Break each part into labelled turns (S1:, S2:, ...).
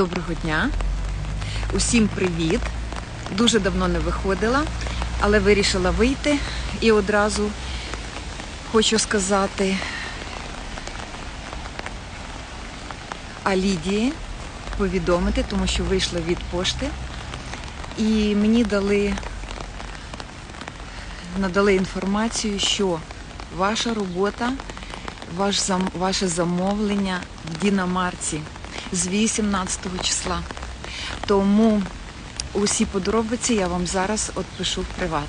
S1: Доброго дня, усім привіт. Дуже давно не виходила, але вирішила вийти. І одразу хочу сказати а Лідії повідомити, тому що вийшла від пошти, і мені дали надали інформацію, що ваша робота, ваш, ваше замовлення в Дінамарці з 18 числа. Тому усі подробиці я вам зараз от пишу в приват.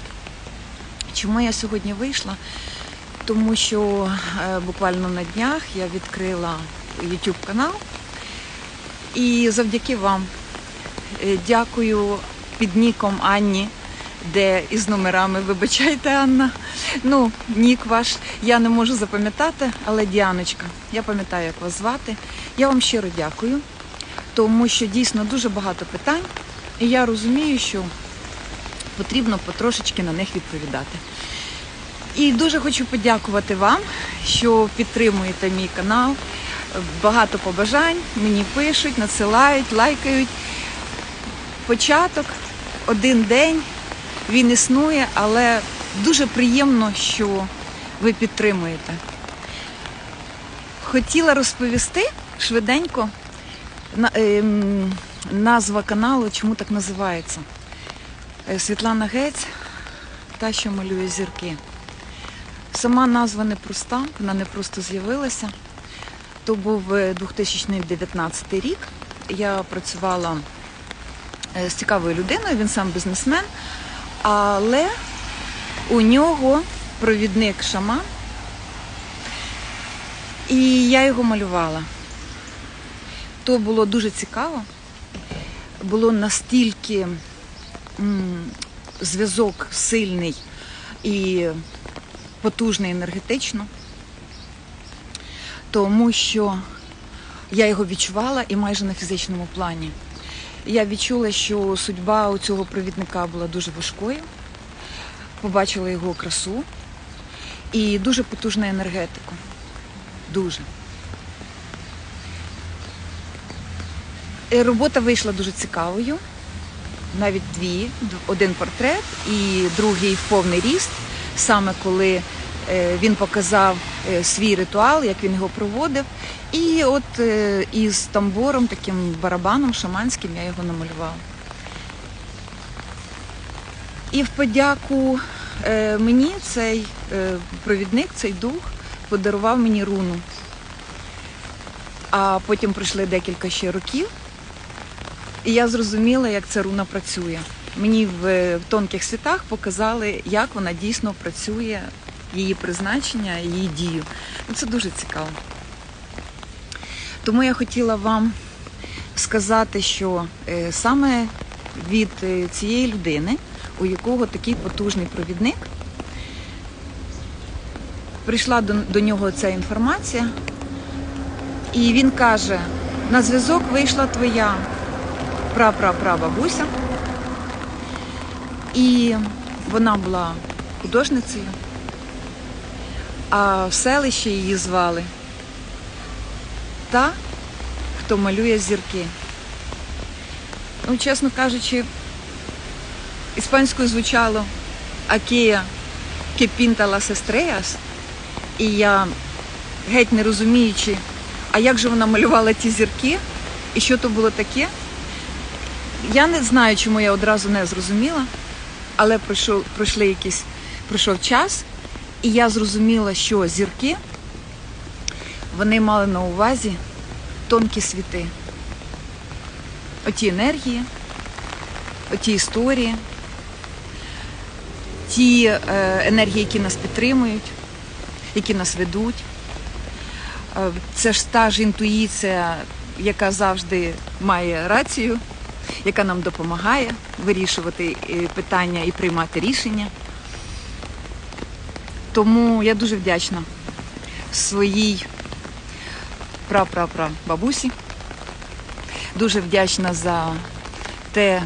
S1: Чому я сьогодні вийшла? Тому що е, буквально на днях я відкрила YouTube канал і завдяки вам е, дякую під ніком Анні, де із номерами, вибачайте, Анна. Ну, нік ваш я не можу запам'ятати, але Діаночка, я пам'ятаю, як вас звати. Я вам щиро дякую, тому що дійсно дуже багато питань, і я розумію, що потрібно потрошечки на них відповідати. І дуже хочу подякувати вам, що підтримуєте мій канал. Багато побажань мені пишуть, надсилають, лайкають. Початок, один день, він існує, але дуже приємно, що ви підтримуєте. Хотіла розповісти швиденько ем, назва каналу, чому так називається. Е, Світлана Гець, та, що малює зірки. Сама назва непроста, вона не просто з'явилася. То був е, 2019 рік. Я працювала е, з цікавою людиною, він сам бізнесмен, але у нього провідник шаман, і я його малювала. То було дуже цікаво. Було настільки зв'язок сильний і потужний енергетично, тому що я його відчувала і майже на фізичному плані. Я відчула, що судьба у цього провідника була дуже важкою, побачила його красу і дуже потужну енергетику. Дуже. Е, Робота вийшла дуже цікавою. Навіть дві, один портрет і другий в повний ріст, саме коли він показав е, свій ритуал, як він його проводив. І от е, із тамбором, таким барабаном шаманським, я його намалювала. І в подяку е, мені цей е, провідник, цей дух подарував мені руну. А потім пройшли декілька ще років, і я зрозуміла, як ця руна працює. Мені в тонких світах показали, як вона дійсно працює, її призначення, її дію. Ну, Це дуже цікаво. Тому я хотіла вам сказати, що е, саме від е, цієї людини, у якого такий потужний провідник, прийшла до, до нього ця інформація, і він каже: на зв'язок вийшла твоя прапрапрабабуся, і вона була художницею, а в селищі її звали. Та, хто малює зірки. Ну, чесно кажучи, іспанською звучало Акія Кепінта Лас і я геть не розуміючи, а як же вона малювала ті зірки, і що то було таке, я не знаю, чому я одразу не зрозуміла, але пройшов, пройшли якийсь, пройшов час, і я зрозуміла, що зірки вони мали на увазі тонкі світи. Оті енергії, оті історії, ті е, енергії, які нас підтримують, які нас ведуть. Е, Це ж та ж інтуїція, яка завжди має рацію, яка нам допомагає вирішувати е, питання і приймати рішення. Тому я дуже вдячна своїй пра-пра-пра бабусі. Дуже вдячна за те,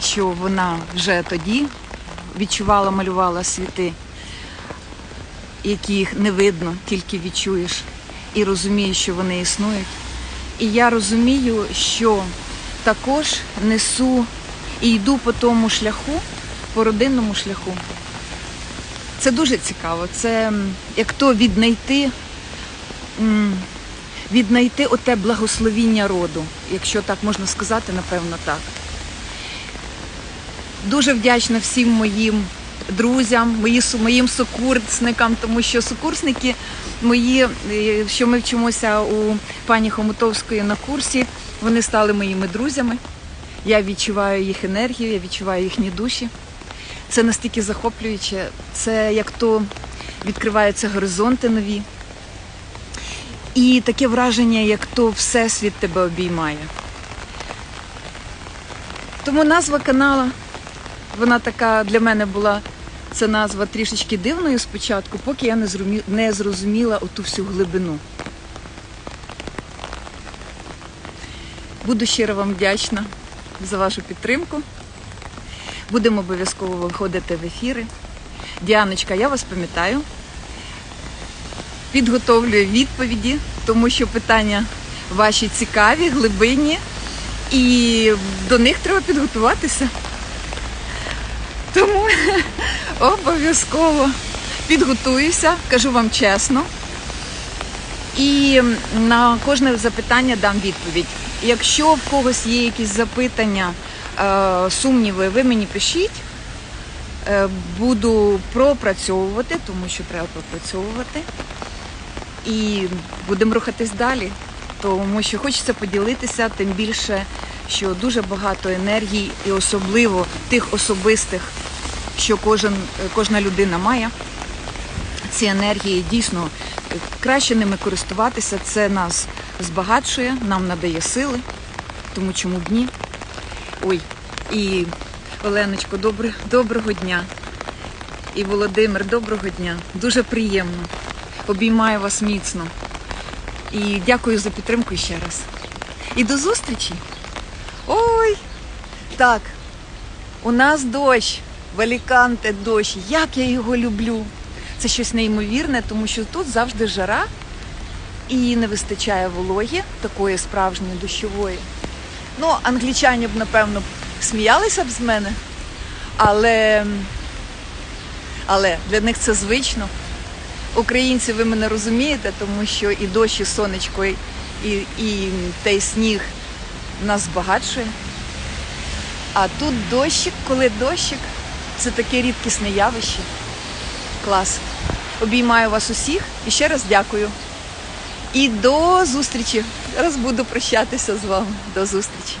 S1: що вона вже тоді відчувала, малювала світи, яких не видно, тільки відчуєш, і розумієш, що вони існують. І я розумію, що також несу і йду по тому шляху, по родинному шляху. Це дуже цікаво. Це як то віднайти, віднайти оте благословіння роду, якщо так можна сказати, напевно так. Дуже вдячна всім моїм друзям, мої, моїм сокурсникам, тому що сокурсники мої, е, що ми вчимося у пані Хомутовської на курсі, вони стали моїми друзями. Я відчуваю їх енергію, я відчуваю їхні душі. Це настільки захоплююче, це як то відкриваються горизонти нові. І таке враження, як то Всесвіт тебе обіймає. Тому назва канала, вона така для мене була ця назва трішечки дивною спочатку, поки я не зрозуміла оту всю глибину. Буду щиро вам вдячна за вашу підтримку. Будемо обов'язково виходити в ефіри. Діаночка, я вас пам'ятаю. Підготовлюю відповіді, тому що питання ваші цікаві, глибинні, і до них треба підготуватися. Тому обов'язково підготуюся, кажу вам чесно. І на кожне запитання дам відповідь. Якщо в когось є якісь запитання, сумніви, ви мені пишіть. Е, Буду пропрацьовувати, тому що треба пропрацьовувати. І будемо рухатись далі, тому що хочеться поділитися, тим більше, що дуже багато енергії, і особливо тих особистих, що кожен, кожна людина має. Ці енергії дійсно е, краще ними користуватися. Це нас збагачує, нам надає сили, тому чому б ні. Ой, і Оленочко, добре, доброго дня. І Володимир, доброго дня. Дуже приємно. Обіймаю вас міцно. І дякую за підтримку ще раз. І до зустрічі. Ой! Так, у нас дощ, в Аліканте дощ. Як я його люблю. Це щось неймовірне, тому що тут завжди жара і не вистачає вологі, такої справжньої дощової. Ну, англічані б, напевно, сміялися б з мене, але, але для них це звично. Українці, ви мене розумієте, тому що і дощ, і сонечко, і, і той сніг нас збагачує. А тут дощик, коли дощик, це таке рідкісне явище. Клас. Обіймаю вас усіх і ще раз дякую. І до зустрічі. Зараз буду прощатися з вами. До зустрічі.